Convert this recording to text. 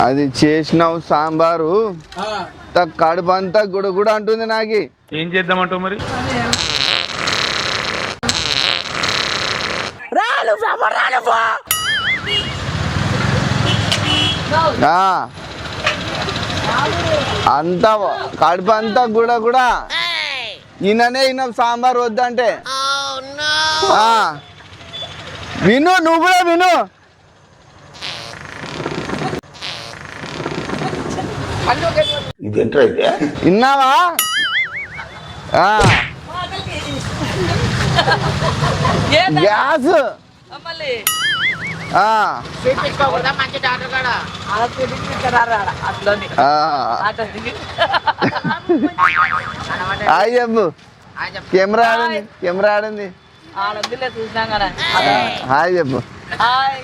అది చేసినావు సాంబారు. కడుపు అంతా గుడ గుడ అంటుంది నాకి. ఏం చేద్దామంటావు మరి? ఆ. అంతా కడుపు అంతా గుడ కూడా ఈయననే ఈయన సాంబార్ వద్దంటే. ఆ. విను నువ్వు కూడా విను. అట్లని ఆ. అట్లా దిగి హాయ్ చెప్పు. కెమెరా ఆడింది కెమెరా ఆడింది హాయ్ చెప్పు. హాయ్.